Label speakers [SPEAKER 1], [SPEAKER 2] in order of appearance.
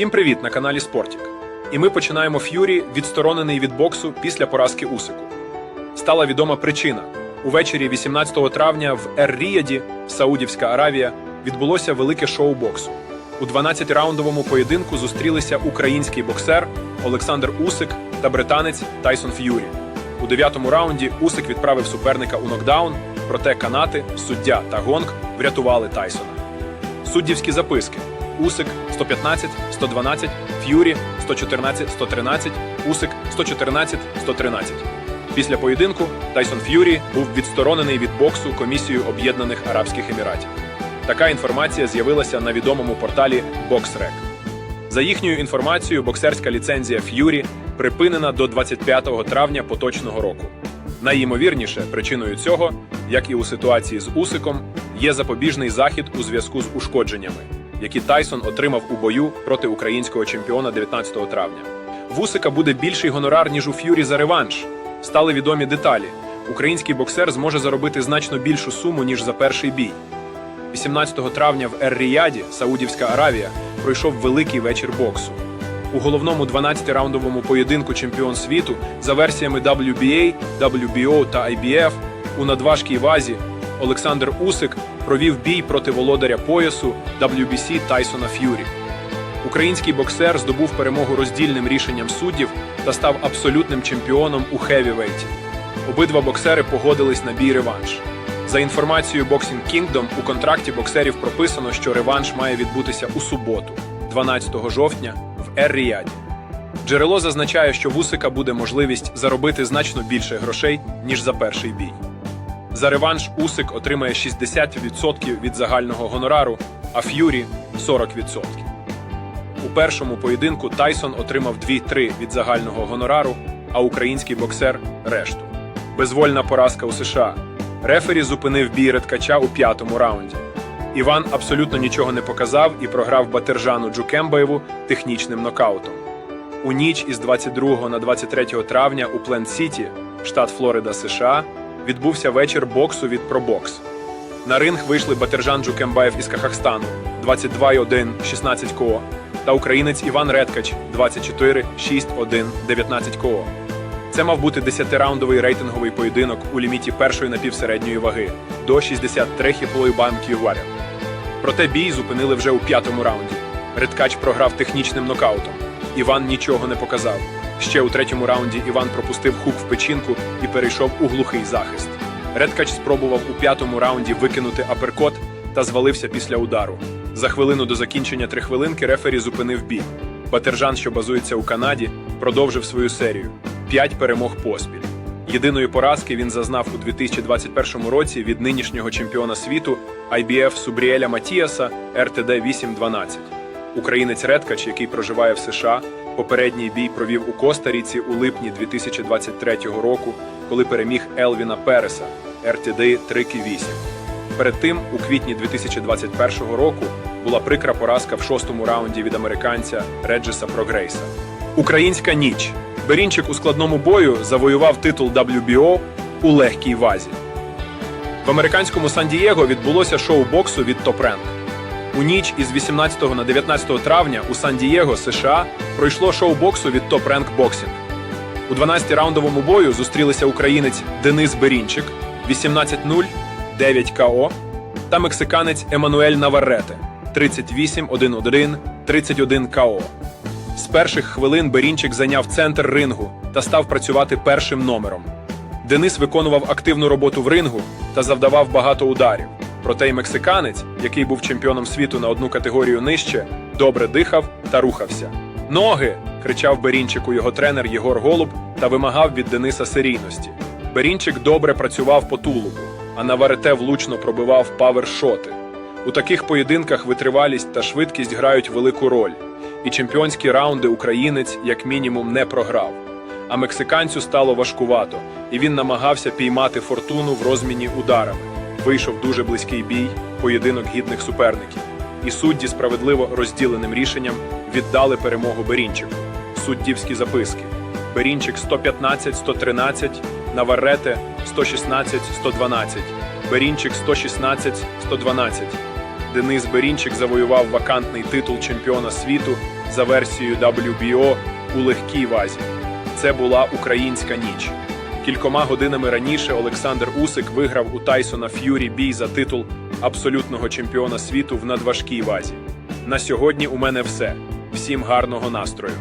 [SPEAKER 1] Всім привіт на каналі Спортік. І ми починаємо Ф'юрі, відсторонений від боксу після поразки Усику. Стала відома причина. Увечері 18 травня в Ер-Ріяді, Саудівська Аравія, відбулося велике шоу боксу. У 12-раундовому поєдинку зустрілися український боксер Олександр Усик та британець Тайсон Ф'юрі. У дев'ятому раунді Усик відправив суперника у нокдаун, проте канати, суддя та гонг врятували Тайсона. Суддівські записки: Усик 115, 112, Ф'юрі 114, 113, Усик 114, 113. Після поєдинку Тайсон Ф'юрі був відсторонений від боксу комісією Об'єднаних Арабських Еміратів. Така інформація з'явилася на відомому порталі BoxRec. За їхньою інформацією, боксерська ліцензія Ф'юрі припинена до 25 травня поточного року. Найімовірніше причиною цього, як і у ситуації з Усиком, є запобіжний захід у зв'язку з ушкодженнями, які Тайсон отримав у бою проти українського чемпіона 19 травня. В Усика буде більший гонорар, ніж у Ф'юрі за реванш. Стали відомі деталі. Український боксер зможе заробити значно більшу суму, ніж за перший бій. 18 травня в Ер-Ріяді, Саудівська Аравія, пройшов великий вечір боксу. У головному 12-раундовому поєдинку чемпіон світу за версіями WBA, WBO та IBF у надважкій вазі Олександр Усик провів бій проти володаря поясу WBC Тайсона Ф'юрі. Український боксер здобув перемогу роздільним рішенням суддів та став абсолютним чемпіоном у хевівейті. Обидва боксери погодились на бій реванш. За інформацією Boxing Kingdom, у контракті боксерів прописано, що реванш має відбутися у суботу, 12 жовтня, в Ер-Ріяді. Джерело зазначає, що в Усика буде можливість заробити значно більше грошей, ніж за перший бій. За реванш Усик отримає 60% від загального гонорару, а Ф'юрі 40%. У першому поєдинку Тайсон отримав 2-3 від загального гонорару, а український боксер решту. Безвольна поразка у США. Рефері зупинив бій редкача у п'ятому раунді. Іван абсолютно нічого не показав і програв Батержану Джукембаєву технічним нокаутом. У ніч із 22 на 23 травня у Плент Сіті, штат Флорида, США, відбувся вечір боксу від Пробокс. На ринг вийшли Батержан Джукембаєв із Казахстану 22-1, 16 КО та українець Іван Редкач 24, 6-1, 19 КО. Це мав бути 10-раундовий рейтинговий поєдинок у ліміті першої напівсередньої ваги до 63 кілограм ківаря. Проте бій зупинили вже у п'ятому раунді. Редкач програв технічним нокаутом. Іван нічого не показав. Ще у третьому раунді Іван пропустив хук в печінку і перейшов у глухий захист. Редкач спробував у п'ятому раунді викинути аперкот та звалився після удару. За хвилину до закінчення трихвилинки рефері зупинив бій. Батержан, що базується у Канаді, продовжив свою серію. П'ять перемог поспіль. Єдиної поразки він зазнав у 2021 році від нинішнього чемпіона світу IBF Субріеля Матіаса РТД 812. Українець Редкач, який проживає в США, попередній бій провів у Коста-Ріці у липні 2023 року, коли переміг Елвіна Переса РТД 3К8. Перед тим, у квітні 2021 року, була прикра поразка в шостому раунді від американця Реджеса Прогрейса. Українська ніч. Берінчик у складному бою завоював титул WBO у легкій вазі. В американському Сан-Дієго відбулося шоу боксу від Rank. У ніч із 18 на 19 травня у Сан-Дієго, США, пройшло шоу боксу від Top Rank Boxing. У 12-раундовому бою зустрілися українець Денис Берінчик 18-0, 9 КО та мексиканець Еммануель Наваррете 38-1-1, 31 КО. З перших хвилин Берінчик зайняв центр рингу та став працювати першим номером. Денис виконував активну роботу в рингу та завдавав багато ударів. Проте й мексиканець, який був чемпіоном світу на одну категорію нижче, добре дихав та рухався. Ноги! кричав Берінчику його тренер Єгор Голуб та вимагав від Дениса серійності. Берінчик добре працював по тулубу, а Наварете влучно пробивав павершоти. У таких поєдинках витривалість та швидкість грають велику роль, і чемпіонські раунди українець як мінімум не програв. А мексиканцю стало важкувато, і він намагався піймати фортуну в розміні ударами. Вийшов дуже близький бій, поєдинок гідних суперників. І судді справедливо розділеним рішенням віддали перемогу Берінчику. Суддівські записки: Берінчик 115-113, Наваррете 116-112, Берінчик 116-112. Денис Берінчик завоював вакантний титул чемпіона світу за версією WBO у легкій вазі. Це була українська ніч. Кількома годинами раніше Олександр Усик виграв у Тайсона Ф'юрі бій за титул абсолютного чемпіона світу в надважкій вазі. На сьогодні у мене все. Всім гарного настрою.